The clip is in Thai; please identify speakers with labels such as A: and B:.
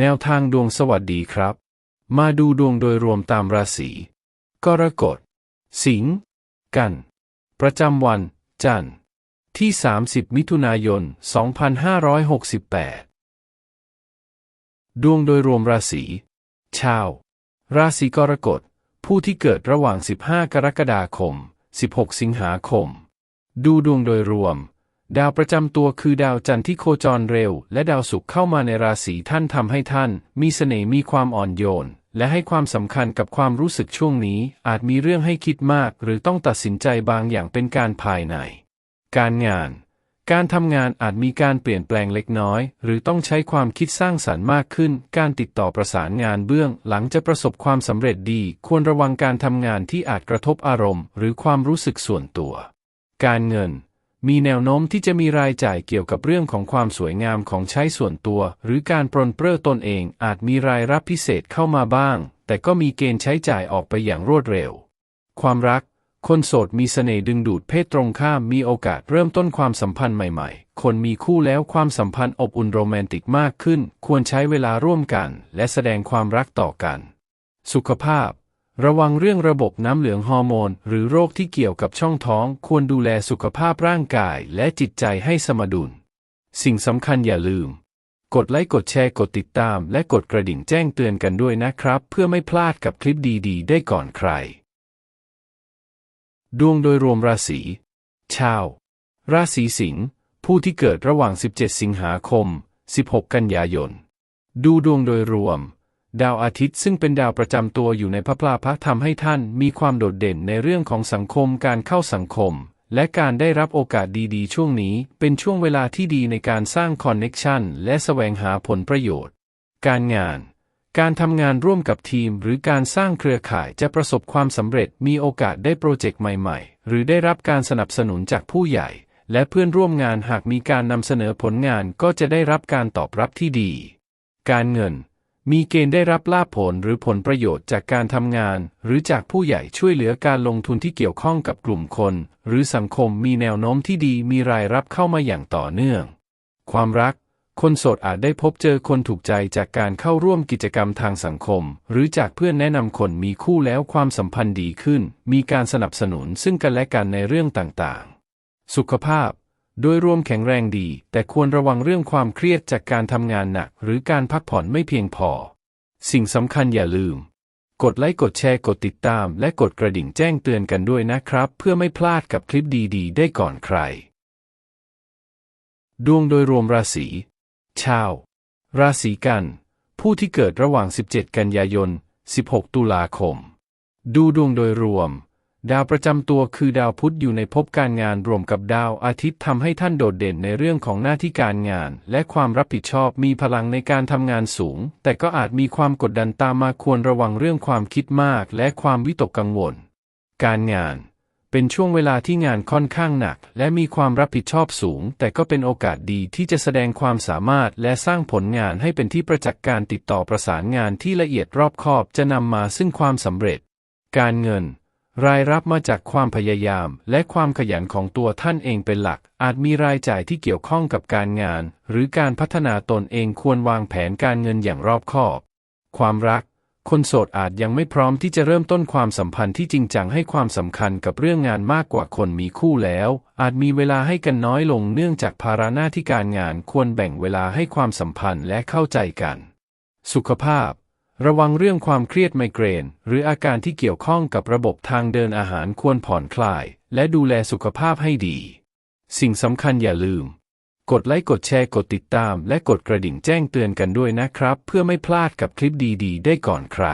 A: แนวทางดวงสวัสดีครับ มาดูดวงโดยรวมตามราศี กรกฎ สิงห์ กัน ประจำวัน จันทร์ ที่ 30 มิถุนายน 2568 ดวงโดยรวมราศี ชาว ราศีกรกฎ ผู้ที่เกิดระหว่าง 15 กรกฎาคม 16 สิงหาคม ดูดวงโดยรวม ดาวประจำตัวคือดาวจันทร์ที่โคจรเร็ว และดาวศุกร์เข้ามาในราศีท่านทำให้ท่าน มีเสน่ห์มีความอ่อนโยน และให้ความสำคัญกับความรู้สึกช่วงนี้ อาจมีเรื่องให้คิดมาก หรือต้องตัดสินใจบางอย่างเป็นการภายใน การงาน การทำงานอาจมีการเปลี่ยนแปลงเล็กน้อย หรือต้องใช้ความคิดสร้างสรรค์มากขึ้น การติดต่อประสานงานเบื้อง หลังจะประสบความสำเร็จดี ควรระวังการทำงานที่อาจกระทบอารมณ์ หรือความรู้สึกส่วนตัว การเงิน มีแนวโน้มที่จะมีรายจ่ายเกี่ยวกับเรื่องของความสวยงามของใช้ส่วนตัว หรือการปรนเปร้อตนเองอาจมีรายรับพิเศษเข้ามาบ้าง แต่ก็มีเกณฑ์ใช้จ่ายออกไปอย่างรวดเร็ว ความรัก คนโสดมีเสน่ห์ดึงดูดเพศตรงข้ามมีโอกาสเริ่มต้นความสัมพันธ์ใหม่ๆ คนมีคู่แล้วความสัมพันธ์อบอุ่นโรแมนติกมากขึ้น ควรใช้เวลาร่วมกัน และแสดงความรักต่อกัน สุขภาพ ระวังเรื่องระบบน้ำเหลืองฮอร์โมน หรือโรคที่เกี่ยวกับช่องท้อง ควรดูแลสุขภาพร่างกายและจิตใจให้สมดุล สิ่งสำคัญอย่าลืม กดไลค์กดแชร์กดติดตาม และกดกระดิ่งแจ้งเตือนกันด้วยนะครับ เพื่อไม่พลาดกับคลิปดีๆ ได้ก่อนใคร ดวงโดยรวมราศีชาว ราศีสิงห์ผู้ที่เกิดระหว่าง 17 สิงหาคม 16 กันยายน ดูดวงโดยรวม ดาวอาทิตย์ซึ่งเป็นดาวประจำตัวอยู่ในพระพลาภะทำให้ท่านมีความโดดเด่นในเรื่องของสังคมการเข้าสังคม และการได้รับโอกาสดีๆ ช่วงนี้ เป็นช่วงเวลาที่ดีในการสร้างคอนเน็กชันและแสวงหาผลประโยชน์ การงาน การทำงานร่วมกับทีม หรือการสร้างเครือข่ายจะประสบความสำเร็จมีโอกาสได้โปรเจกต์ใหม่ๆ หรือได้รับการสนับสนุนจากผู้ใหญ่ และเพื่อนร่วมงานหากมีการนำเสนอผลงานก็จะได้รับการตอบรับที่ดี การเงิน มีเกณฑ์ได้รับลาภผลหรือผลประโยชน์จากการทำงาน หรือจากผู้ใหญ่ช่วยเหลือการลงทุนที่เกี่ยวข้องกับกลุ่มคน หรือสังคมมีแนวโน้มที่ดีมีรายรับเข้ามาอย่างต่อเนื่อง ความรัก คนโสดอาจได้พบเจอคนถูกใจจากการเข้าร่วมกิจกรรมทางสังคม หรือจากเพื่อนแนะนำคนมีคู่แล้วความสัมพันธ์ดีขึ้น มีการสนับสนุนซึ่งกันและกันในเรื่องต่างๆ สุขภาพ โดยรวมแข็งแรงดี แต่ควรระวังเรื่องความเครียดจากการทำงานหนัก หรือการพักผ่อนไม่เพียงพอ สิ่งสำคัญอย่าลืม กดไลค์กดแชร์กดติดตาม และกดกระดิ่งแจ้งเตือนกันด้วยนะครับ เพื่อไม่พลาดกับคลิปดีๆ ได้ก่อนใคร ดวงโดยรวมราศีชาว ราศีกัน ผู้ที่เกิดระหว่าง 17 กันยายน 16 ตุลาคม ดูดวงโดยรวม ดาวประจำตัวคือดาวพุธอยู่ในภพการงานรวมกับดาวอาทิตย์ทำให้ท่านโดดเด่นในเรื่องของหน้าที่การงาน และความรับผิดชอบมีพลังในการทำงานสูง แต่ก็อาจมีความกดดันตามมาควรระวังเรื่องความคิดมากและความวิตกกังวล การงาน เป็นช่วงเวลาที่งานค่อนข้างหนัก และมีความรับผิดชอบสูง แต่ก็เป็นโอกาสดีที่จะแสดงความสามารถและสร้างผลงานให้เป็นที่ประจักษ์การติดต่อประสานงานที่ละเอียดรอบคอบจะนำมาซึ่งความสำเร็จ การเงิน รายรับมาจากความพยายามและความขยันของตัวท่านเองเป็นหลัก อาจมีรายจ่ายที่เกี่ยวข้องกับการงาน หรือการพัฒนาตนเองควรวางแผนการเงินอย่างรอบคอบ ความรัก คนโสดอาจยังไม่พร้อมที่จะเริ่มต้นความสัมพันธ์ที่จริงจังให้ความสำคัญกับเรื่องงานมากกว่าคนมีคู่แล้ว อาจมีเวลาให้กันน้อยลงเนื่องจากภาระหน้าที่การงานควรแบ่งเวลาให้ความสัมพันธ์และเข้าใจกัน สุขภาพ ระวังเรื่องความเครียดไมเกรน หรืออาการที่เกี่ยวข้องกับระบบทางเดินอาหารควรผ่อนคลาย และดูแลสุขภาพให้ดี สิ่งสำคัญอย่าลืม กดไลค์กดแชร์กดติดตาม และกดกระดิ่งแจ้งเตือนกันด้วยนะครับ เพื่อไม่พลาดกับคลิปดี ๆ ได้ก่อนใคร